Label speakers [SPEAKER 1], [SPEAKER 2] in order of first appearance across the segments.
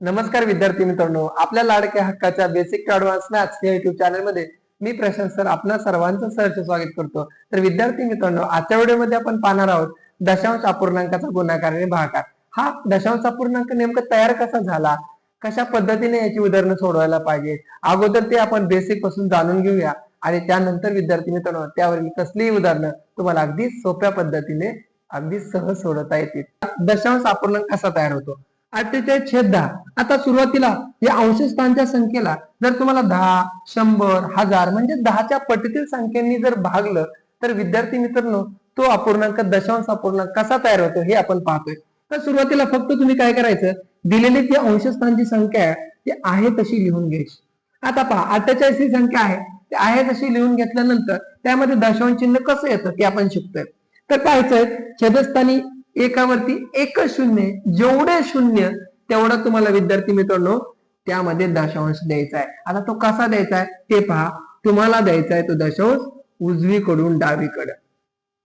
[SPEAKER 1] नमस्कार विद्यार्थी मित्रांनो आपल्या लाडक्या हक्काच्या बेसिक टू ऍडव्हान्स मॅथ्स या युट्यूब चॅनलमध्ये मी प्रशांत सर आपल्या सर्वांचं सहर्ष स्वागत करतो. तर विद्यार्थी मित्रांनो आजच्या व्हिडिओमध्ये आपण पाहणार आहोत दशांश अपूर्णांकाचा गुणाकार आणि भागाकार. हा दशांश अपूर्णांक नेमका तयार कसा झाला? कशा पद्धतीने याची उदाहरणं सोडवायला पाहिजे? अगोदर ते आपण बेसिकपासून जाणून घेऊया आणि त्यानंतर विद्यार्थी मित्रांनो त्यावरील कसलीही उदाहरणं तुम्हाला अगदी सोप्या पद्धतीने अगदी सहज सोडवता येतील. दशांश अपूर्णांक कसा तयार होतो? अठ्ठेचाळीस छेद दहा. आता सुरुवातीला या अंशस्थानच्या संख्येला जर तुम्हाला दहा शंभर हजार म्हणजे दहाच्या पटीतील संख्यांनी जर भागलं तर विद्यार्थी मित्रांनो तो अपूर्णांक दशांश अपूर्णांक कसा तयार होतो हे आपण पाहतोय. तर सुरुवातीला फक्त तुम्ही काय करायचं दिलेली ती अंशस्थानची संख्या आहे ती आहे तशी लिहून घ्यायची. आता पहा अठ्ठेचाळीस ही संख्या आहे ती आहे तशी लिहून घेतल्यानंतर त्यामध्ये दशांश चिन्ह कसं येतं ते आपण शिकतोय. तर पाहायचंय छेदस्थानी एकावरती एकच शून्य जेवढे शून्य तेवढा तुम्हाला विद्यार्थी मित्रांनो त्यामध्ये दशांश द्यायचा आहे. आता तो कसा द्यायचा आहे? ते पहा. तुम्हाला द्यायचा आहे तो दशांश उजवीकडून डावीकडे.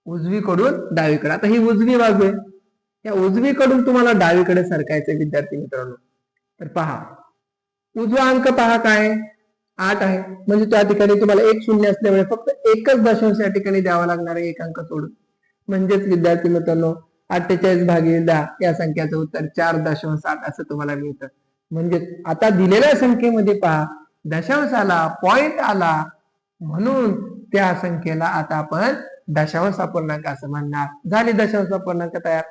[SPEAKER 1] उजवीकडून डावीकडे. आता ही उजवी बाजू आहे. या उजवीकडून तुम्हाला डावीकडे सरकायचं विद्यार्थी मित्रांनो. तर पहा. उजवा अंक पहा काय? आठ आहे. म्हणजे त्या ठिकाणी तुम्हाला एक शून्य असल्यामुळे फक्त एकच दशांश या ठिकाणी द्यावा लागणार आहे एक अंक सोडून. म्हणजेच विद्यार्थी मित्रांनो अठ्ठेचाळीस भागी दहा या संख्याचं उत्तर चार दशांश आठ असं तुम्हाला मिळतं. म्हणजे आता दिलेल्या संख्येमध्ये पहा दशांश आला पॉइंट आला म्हणून त्या संख्येला आता आपण दशांश अपूर्णांक असं म्हणणार. झाली दशांश अपूर्णांक तयार.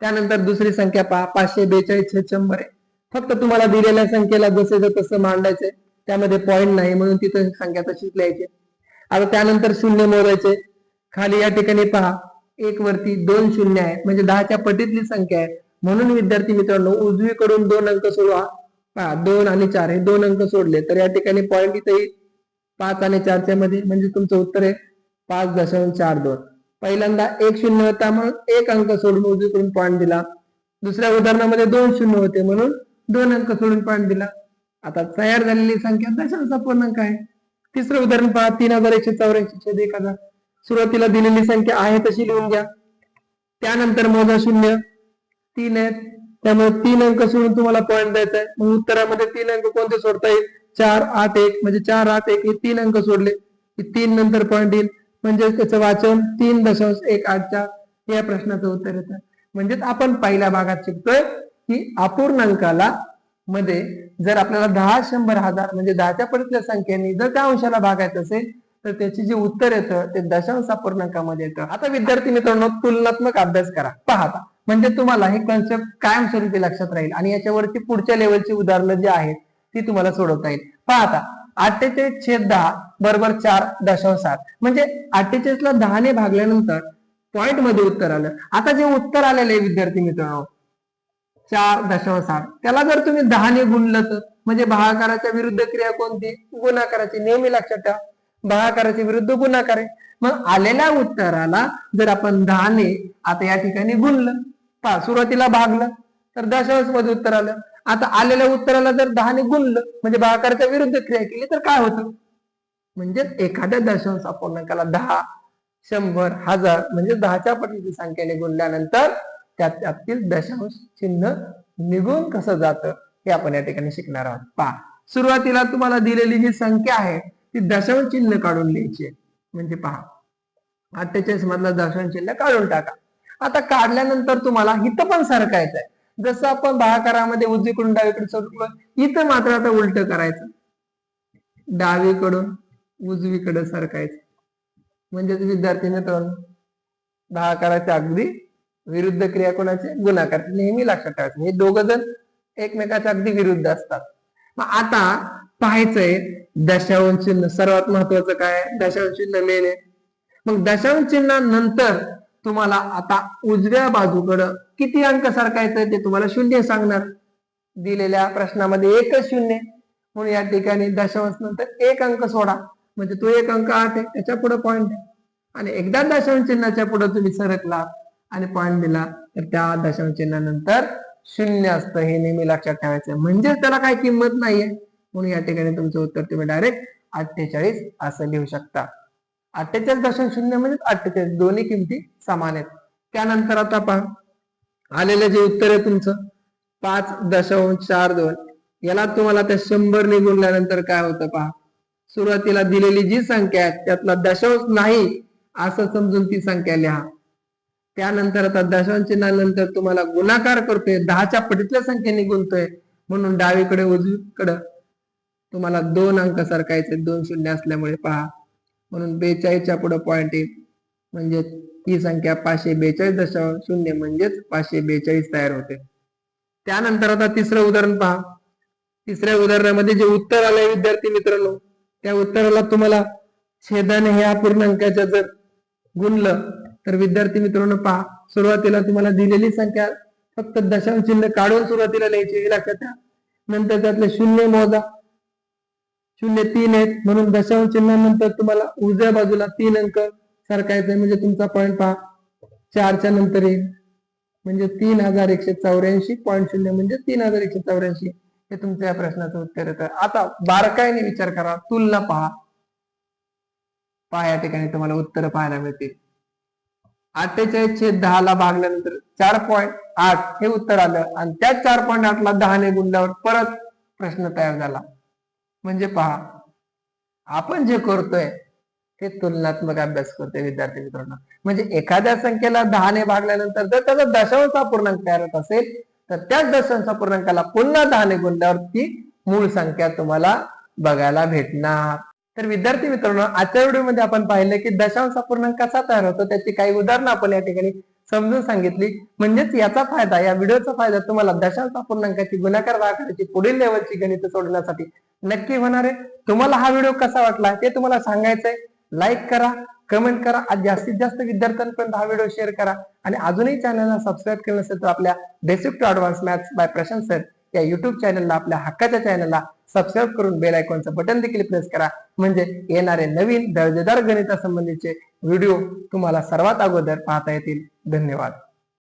[SPEAKER 1] त्यानंतर दुसरी संख्या पहा पाचशे बेचाळीस हे शंभर आहे. फक्त तुम्हाला दिलेल्या संख्येला जसे तसं मांडायचंय त्यामध्ये पॉइंट नाही म्हणून तिथं संख्या तशीच लिहायची आता त्यानंतर शून्य मोजायचे खाली या ठिकाणी पहा एक वरती दोन शून्य आहे म्हणजे दहाच्या पटीतली संख्या आहे. म्हणून विद्यार्थी मित्रांनो उजवीकडून दोन अंक सोडवा. पहा दोन आणि चार हे दोन अंक सोडले. तर या ठिकाणी पॉईंट इथे येईल पाच आणि चारच्या मध्ये म्हणजे तुमचं उत्तर आहे पाच दशांश चार दोन. पहिल्यांदा एक शून्य होता म्हणून एक अंक सोडून उजवीकडून पॉईंट दिला. दुसऱ्या उदाहरणामध्ये दोन शून्य होते म्हणून दोन अंक सोडून पॉईंट दिला. आता तयार झालेली संख्या दशांश पूर्णांक आहे. तिसरं उदाहरण पहा तीन हजार एकशे चौऱ्याऐंशी छेद एक हजार. सुरुवातीला दिलेली संख्या आहे तशी लिहून घ्या. त्यानंतर मोजा शून्य तीन आहेत. त्यामुळे तीन अंक सोडून तुम्हाला पॉईंट द्यायचा आहे. मग उत्तरामध्ये तीन अंक कोणते सोडता येईल? चार आठ एक. म्हणजे चार आठ एक हे तीन अंक सोडले. की तीन नंतर पॉईंट येईल. म्हणजे त्याचं वाचन तीन दशांश एक आठच्या या प्रश्नाचं उत्तर येतं. म्हणजेच आपण पहिल्या भागात शिकतोय की अपूर्णांकाला मध्ये जर आपल्याला दहा शंभर हजार म्हणजे दहाच्या पडतल्या संख्येने जर त्या अंशाला भागायचं असेल तर त्याची जे उत्तर येतं ते दशांश अपूर्णांकामध्ये येतं. आता विद्यार्थी मित्रांनो तुलनात्मक अभ्यास करा. पाहता म्हणजे तुम्हाला हे कन्सेप्ट कायमस्वरूपी लक्षात राहील आणि याच्यावरती पुढच्या लेवलची उदाहरणं जी आहेत ती तुम्हाला सोडवता येईल. पाहता अठ्ठेचाळीस छेद दहा बरोबर चार दशांश सात म्हणजे अठ्ठेचाळीस ला दहाने भागल्यानंतर पॉइंटमध्ये उत्तर आलं. आता जे उत्तर आलेलं आहे विद्यार्थी मित्रांनो चार दशांश सात त्याला जर तुम्ही दहाने गुणलं तर म्हणजे भागाकाराच्या विरुद्ध क्रिया कोणती? गुणाकाराची. नेहमी लक्षात ठेवा. भागाकाराच्या विरुद्ध गुणाकार आहे मग आलेल्या उत्तराला जर आपण दहाने आता या ठिकाणी गुणलं पहा सुरुवातीला भागलं तर दशांशमध्ये उत्तर आलं. आता आलेल्या उत्तराला जर दहाने गुणलं म्हणजे भागाकाराच्या विरुद्ध क्रिया केली तर काय होतं? म्हणजे एखाद्या दशांश अपूर्णांकाला दहा शंभर हजार म्हणजे दहाच्या पटीची संख्येने गुणल्यानंतर त्यात त्यातील दशांश चिन्ह निघून कसं जातं हे आपण या ठिकाणी शिकणार आहोत. पहा सुरुवातीला तुम्हाला दिलेली जी संख्या आहे ती दशांश चिन्ह काढून लिहायची आहे. म्हणजे पहा. अठ्ठेचाळीस मधला दशांश चिन्ह काढून टाका. आता काढल्यानंतर तुम्हाला इथं पण सरकायचं आहे. जसं आपण भागाकारामध्ये उजवीकडून डावीकडे सरकलो इथं मात्र आता उलट करायचं. डावीकडून उजवीकडे सरकायचं. म्हणजेच विद्यार्थी मित्रांनो भागाकाराच्या अगदी विरुद्ध क्रिया कोणाचे? गुणाकार. नेहमी लक्षात ठेवायचं. हे दोघ जण एकमेकाच्या अगदी विरुद्ध असतात. मग आता पाहायचंय दशांश चिन्ह. सर्वात महत्वाचं काय? दशांश चिन्ह मेन आहे. मग दशांश चिन्हानंतर तुम्हाला आता उजव्या बाजूकडं किती अंक सरकायचं ते तुम्हाला शून्य सांगणार. दिलेल्या प्रश्नामध्ये एकच शून्य. म्हणून या ठिकाणी दशांश नंतर एक अंक सोडा. म्हणजे तो एक अंक आठ आहे त्याच्या पुढे पॉईंट आहे. आणि एकदा दशांश चिन्हाच्या पुढे तुम्ही सरकला आणि पॉईंट दिला तर त्या दशांश चिन्हानंतर शून्य असतं हे नेहमी लक्षात ठेवायचं. म्हणजेच त्याला काही किंमत नाहीये. म्हणून या ठिकाणी तुमचं उत्तर तुम्ही डायरेक्ट अठ्ठेचाळीस असं लिहू शकता. अठ्ठेचाळीस दशांश शून्य म्हणजे अठ्ठेचाळीस. दोन्ही किमती समान आहेत. त्यानंतर आता पहा. आलेलं जे उत्तर आहे तुमचं. पाच दशांश चार दोन. याला तुम्हाला त्या शंभर निघूनल्यानंतर काय होतं पहा? सुरुवातीला दिलेली जी संख्या आहे त्यातला दशांश नाही असं समजून ती संख्या लिहा. त्यानंतर आता दशांश चिन्हानंतर तुम्हाला गुणाकार करतोय. दहाच्या पटीतल्या संख्येने गुणतोय म्हणून डावीकडे उजवीकडे तुम्हाला दोन अंक सरकायचे. दोन शून्य असल्यामुळे पहा. म्हणून बेचाळीसच्या पुढे पॉईंट येईल म्हणजे ही संख्या पाचशे बेचाळीस दशांश शून्य म्हणजेच पाचशे बेचाळीस तयार होते. त्यानंतर आता तिसरं उदाहरण पहा. तिसऱ्या उदाहरणामध्ये जे उत्तर आलंय विद्यार्थी मित्रांनो त्या उत्तराला तुम्हाला छेदाने ह्या पूर्णांकाच्या जर गुणलं तर विद्यार्थी मित्रांनो पहा सुरुवातीला तुम्हाला दिलेली संख्या फक्त दशांश चिन्ह काढून सुरुवातीला लिहायची हे लक्षात ठेवा. नंतर त्यातले शून्य मोजा. शून्य तीन आहेत म्हणून दशांश चिन्हानंतर तुम्हाला उजव्या बाजूला तीन अंक सरकायचे म्हणजे तुमचा पॉईंट पहा चारच्या नंतर येईल म्हणजे तीन हजार एकशे चौऱ्याऐंशी. पॉईंट शून्य म्हणजे तीन हजार एकशे चौऱ्याऐंशी. हे तुमच्या या प्रश्नाचं उत्तर येतं. आता बारकाईने विचार करा तुलना पहा. पहा या ठिकाणी तुम्हाला उत्तर पाहायला मिळतील. अठ्ठेचाळीस छेद दहा ला भागल्यानंतर चार पॉईंट आठ हे उत्तर आलं. आणि त्या चार पॉईंट आठ ला दहाने गुणल्यावर परत प्रश्न तयार झाला. म्हणजे पहा आपण जे करतोय ते तुलनात्मक अभ्यास करतोय विद्यार्थी मित्रांनो. म्हणजे एखाद्या संख्येला दहाने भागल्यानंतर जर त्याचा दशांश पूर्णांक तयार होत असेल तर त्याच दशांश पूर्णांकाला पुन्हा दहाने गुणल्यावर ती मूळ संख्या तुम्हाला बघायला भेटणार. तर विद्यार्थी मित्रांनो आजच्या व्हिडिओमध्ये आपण पाहिलं की दशांश अपूर्णांक कसा तयार होतो त्याची काही उदाहरणं आपण या ठिकाणी समजून सांगितली. म्हणजेच याचा फायदा या व्हिडिओचा फायदा तुम्हाला दशांश अपूर्णांकाची गुणाकार भागाकाराची पुढील लेवलची गणित सोडण्यासाठी नक्की होणार आहे. तुम्हाला हा व्हिडिओ कसा वाटला ते तुम्हाला सांगायचंय. लाईक करा कमेंट करा आज जास्तीत जास्त विद्यार्थ्यांपर्यंत हा व्हिडिओ शेअर करा. आणि अजूनही चॅनलला सबस्क्राईब केलं नसेल तर आपल्या basic to advance maths by Prashant sir या युट्यूब चॅनलला आपल्या हक्काच्या चॅनलला सबस्क्राईब करून बेल आयकॉनचं बटन देखील प्रेस करा. म्हणजे येणारे नवीन दर्जेदार गणितासंबंधीचे व्हिडिओ तुम्हाला सर्वात अगोदर पाहता येतील. धन्यवाद.